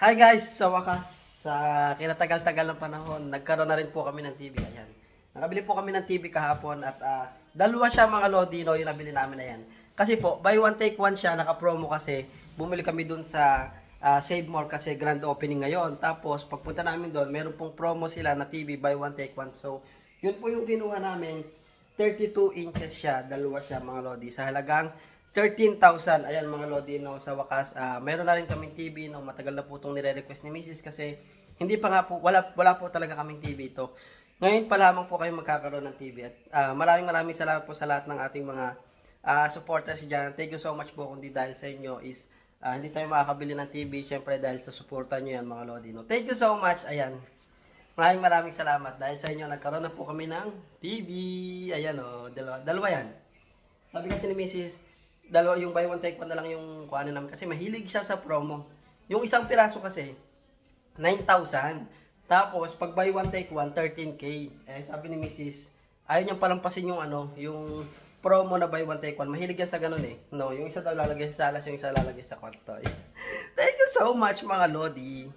Hi guys! Sa wakas, sa kinatagal-tagal ng panahon, nagkaroon na rin po kami ng TV. Ayan. Nakabili po kami ng TV kahapon at ah, dalawa siya mga Lodino yung nabili namin na yan. Kasi po, buy one take one siya, naka-promo kasi. Bumili kami dun sa ah, Save More kasi grand opening ngayon. Tapos, pagpunta namin doon, meron pong promo sila na TV, buy one take one. So, yun po yung kinuha namin. 32 inches siya, dalawa siya mga Lodi. Sa halagang 13,000. Ayan mga Lodi, no, sa wakas. ah meron na rin kaming TV, no, matagal na po itong nire-request ni Mrs. kasi hindi pa nga po, wala, wala po talaga kaming TV ito. Ngayon pa lamang po kayo magkakaroon ng TV. At ah, maraming maraming salamat po sa lahat ng ating mga ah, supporters dyan. Thank you so much po kundi dahil sa inyo is ah, hindi tayo makakabili ng TV. Siyempre dahil sa suporta nyo yan mga Lodi. No. Thank you so much. Ayan. Maraming maraming salamat dahil sa inyo nagkaroon na po kami ng TV. Ayan o, dalawa, dalawa yan. Sabi kasi ni Mrs. Dalawa yung buy one take one na lang yung kuhanin namin kasi mahilig siya sa promo. Yung isang piraso kasi 9,000. Tapos pag buy one take one 13k. Eh sabi ni Mrs. Ayaw niyang palampasin yung ano, yung promo na buy one take one. Mahilig yan sa ganun eh. No, yung isa daw lalagay sa salas, yung isa lalagay sa kwarto. Thank you so much mga Lodi.